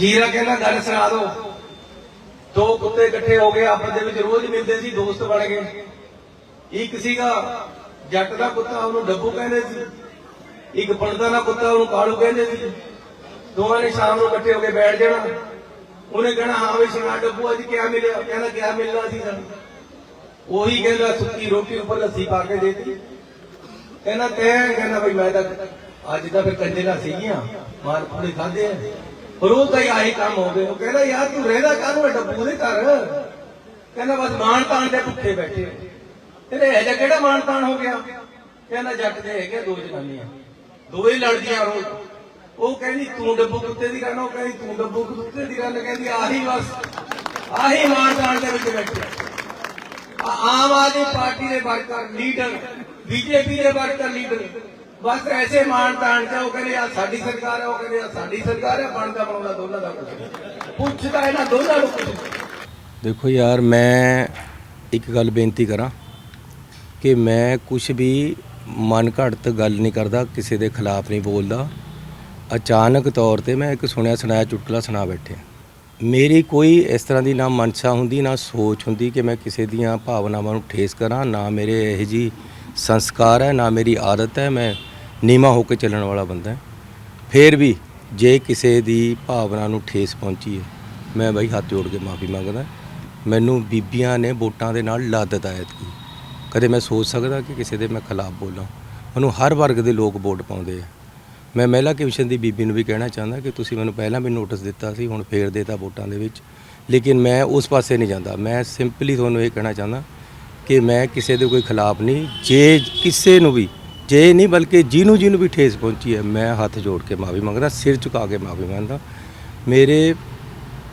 ਜੀਰਾ ਕਹਿੰਦਾ, ਗੱਲ ਸੁਣਾ ਦੋ। ਦੋ ਕੁੱਤੇ ਇਕੱਠੇ ਹੋ ਗਏ, ਆਪਸ ਦੇ ਵਿੱਚ ਰੋਜ਼ ਮਿਲਦੇ ਸੀ, ਦੋਸਤ ਬਣ ਗਏ। ਇੱਕ ਸੀਗਾ, ਜੱਟ ਦਾ ਕੁੱਤਾ, ਉਹਨੂੰ ਡੱਬੂ ਕਹਿੰਦੇ ਸੀ। ਇੱਕ ਬਣਦਾ ਦਾ ਕੁੱਤਾ, ਉਹਨੂੰ ਕਾਲੂ ਕਹਿੰਦੇ ਸੀ। ਦੋਵਾਂ ਨੇ ਸ਼ਾਮ ਨੂੰ ਇਕੱਠੇ ਹੋ ਕੇ ਬੈਠ ਜਾਣਾ। ਉਹਨੇ ਕਹਿਣਾ, ਹਾਂ ਵੀ ਸੁਣਾ, ਡੱਬੂ ਅੱਜ ਕਿਆ ਮਿਲਿਆ? ਕਹਿੰਦਾ, ਕਿਆ ਮਿਲਣਾ ਸੀ ਸਾਨੂੰ? ਉਹੀ ਕਹਿੰਦਾ, ਸੁੱਕੀ ਰੋਟੀ ਉੱਪਰ ਲੱਸੀ ਪਾ ਕੇ ਦੇਤੀ। ਕਹਿੰਦਾ, ਤੈਂ, ਕਹਿੰਦਾ, ਬਈ ਮੈਂ ਤਾਂ ਅੱਜ ਤਾਂ ਫਿਰ ਕੰਜਰਾ ਸੀਗੀਆਂ ਮਾਰ ਪੂੜੇ ਖਾਦੇ ਆ। ਰੋਜ਼ ਦਾ ਆਹੀ ਕੰਮ ਹੋ ਗਏ ਉਹ ਕਹਿੰਦਾ, ਯਾਰ ਤੂੰ ਰਹਿਦਾ ਕਾਹਨੂੰ ਹੈ ਡੱਬੂ ਦੇ ਘਰ? ਕਹਿੰਦਾ, ਬਸ ਮਾਣ ਤਾਣ ਦੇ ਭੁੱਖੇ ਬੈਠੇ ਤੇਰੇ ਇਹ ਜਿਹਾ ਕਿਹੜਾ ਮਾਣ ਤਾਣ ਹੋ ਗਿਆ? ਕਹਿੰਦਾ, ਜੱਟ ਦੇ ਹੈਗੇ ਦੋ ਜਨਾਨੀਆਂ। ਦੋਵੇਂ ਲੜਦੀਆਂ ਰੋਜ਼। ਉਹ ਕਹਿੰਦੀ, ਤੂੰ ਡੱਬੂ ਕੁੱਤੇ ਦੀ ਗੱਲ ਉਹ ਕਹਿੰਦੀ, ਤੂੰ ਡੱਬੂ ਕੁੱਤੇ ਦੀ ਗੱਲ ਕਹਿੰਦੀ, ਆਹੀ ਬਸ, ਆਹੀ ਮਾਣ ਤਾਣ ਦੇ ਵਿੱਚ ਬੈਠੇ ਆਮ ਆਦਮੀ ਪਾਰਟੀ ਦੇ ਵਰਕਰ, ਲੀਡਰ, ਬੀਜੇਪੀ ਦੇ ਵਰਕਰ, ਲੀਡਰ। ਬਸ ਐਸੇ ਮਾਣ ਤਾਣ ਚ ਉਹ ਕਹਿੰਦੇ ਆ ਸਾਡੀ ਸਰਕਾਰ ਹੈ, ਉਹ ਕਹਿੰਦੇ ਆ ਸਾਡੀ ਸਰਕਾਰ ਹੈ, ਬਣਦਾ ਬਣਾਉਂਦਾ ਦੋਨਾਂ ਦਾ ਕੁਝ ਪੁੱਛਦਾ ਇਹਨਾਂ ਦੋਨਾਂ ਨੂੰ ਕੁਝ ਦੇਖੋ ਯਾਰ, ਮੈਂ ਇੱਕ ਗੱਲ ਬੇਨਤੀ ਕਰਾਂ ਕਿ ਮੈਂ ਕੁਝ ਵੀ ਮਨ ਘੜਤ ਗੱਲ ਨਹੀਂ ਕਰਦਾ, ਕਿਸੇ ਦੇ ਖਿਲਾਫ ਨਹੀਂ ਬੋਲਦਾ। ਅਚਾਨਕ ਤੌਰ ਤੇ ਮੈਂ ਇੱਕ ਸੁਣਿਆ ਸੁਣਾਇਆ ਚੁਟਕਲਾ ਸੁਣਾ ਬੈਠਿਆ ਮੇਰੀ ਕੋਈ ਇਸ ਤਰ੍ਹਾਂ ਦੀ ਨਾ ਮਨਸ਼ਾ ਹੁੰਦੀ, ਨਾ ਸੋਚ ਹੁੰਦੀ ਕਿ ਮੈਂ ਕਿਸੇ ਦੀਆਂ ਭਾਵਨਾਵਾਂ ਨੂੰ ਠੇਸ ਕਰਾਂ, ਨਾ ਮੇਰੇ ਇਹ ਜੀ ਸੰਸਕਾਰ ਹੈ, ਨਾ ਮੇਰੀ ਆਦਤ ਹੈ। ਮੈਂ ਨੀਮਾ ਹੋ ਕੇ ਚੱਲਣ ਵਾਲਾ ਬੰਦਾ ਹਾਂ। ਫੇਰ ਵੀ ਜੇ ਕਿਸੇ ਦੀ ਭਾਵਨਾ ਨੂੰ ਠੇਸ ਪਹੁੰਚੀ ਹੈ, ਮੈਂ ਬਾਈ ਹੱਥ ਜੋੜ ਕੇ ਮਾਫੀ ਮੰਗਦਾ। ਮੈਨੂੰ ਬੀਬੀਆਂ ਨੇ ਵੋਟਾਂ ਦੇ ਨਾਲ ਲਾਦਤ ਆਇਤ ਕੀ ਕਦੇ ਮੈਂ ਸੋਚ ਸਕਦਾ ਕਿ ਕਿਸੇ ਦੇ ਮੈਂ ਖਿਲਾਫ ਬੋਲਾਂ। ਮੈਨੂੰ ਹਰ ਵਰਗ ਦੇ ਲੋਕ ਵੋਟ ਪਾਉਂਦੇ ਆ। ਮੈਂ ਮਹਿਲਾ ਕਮਿਸ਼ਨ ਦੀ ਬੀਬੀ ਨੂੰ ਵੀ ਕਹਿਣਾ ਚਾਹੁੰਦਾ ਕਿ ਤੁਸੀਂ ਮੈਨੂੰ ਪਹਿਲਾਂ ਵੀ ਨੋਟਿਸ ਦਿੱਤਾ ਸੀ, ਹੁਣ ਫੇਰ ਦੇਤਾ ਵੋਟਾਂ ਦੇ ਵਿੱਚ। ਲੇਕਿਨ ਮੈਂ ਉਸ ਪਾਸੇ ਨਹੀਂ ਜਾਂਦਾ। ਮੈਂ ਸਿੰਪਲੀ ਤੁਹਾਨੂੰ ਇਹ ਕਹਿਣਾ ਚਾਹੁੰਦਾ ਕਿ ਮੈਂ ਕਿਸੇ ਦੇ ਕੋਈ ਖਿਲਾਫ ਨਹੀਂ, ਜੇ ਕਿਸੇ ਨੂੰ ਵੀ ਜੇ ਨਹੀਂ, ਬਲਕਿ ਜਿਹਨੂੰ ਜਿਹਨੂੰ ਵੀ ਠੇਸ ਪਹੁੰਚੀ ਹੈ, ਮੈਂ ਹੱਥ ਜੋੜ ਕੇ ਮਾਫੀ ਮੰਗਦਾ, ਸਿਰ ਝੁਕਾ ਕੇ ਮਾਫੀ ਮੰਗਦਾ। ਮੇਰੇ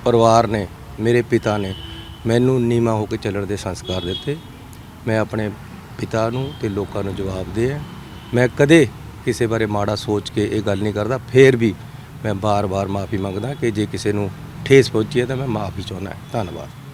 ਪਰਿਵਾਰ ਨੇ, ਮੇਰੇ ਪਿਤਾ ਨੇ ਮੈਨੂੰ ਨੀਮਾ ਹੋ ਕੇ ਚੱਲਣ ਦੇ ਸੰਸਕਾਰ ਦਿੱਤੇ। ਮੈਂ ਆਪਣੇ ਪਿਤਾ ਨੂੰ ਤੇ ਲੋਕਾਂ ਨੂੰ ਜਵਾਬ ਦੇ ਹੈ ਮੈਂ ਕਦੇ ਕਿਸੇ ਬਾਰੇ ਮਾੜਾ ਸੋਚ ਕੇ ਇਹ ਗੱਲ ਨਹੀਂ ਕਰਦਾ, ਫੇਰ ਵੀ ਮੈਂ ਬਾਰ-ਬਾਰ ਮਾਫੀ ਮੰਗਦਾ ਕਿ ਜੇ ਕਿਸੇ ਨੂੰ ਠੇਸ ਪਹੁੰਚੀ ਹੈ ਤਾਂ ਮੈਂ ਮਾਫੀ ਚਾਹੁੰਦਾ ਧੰਨਵਾਦ।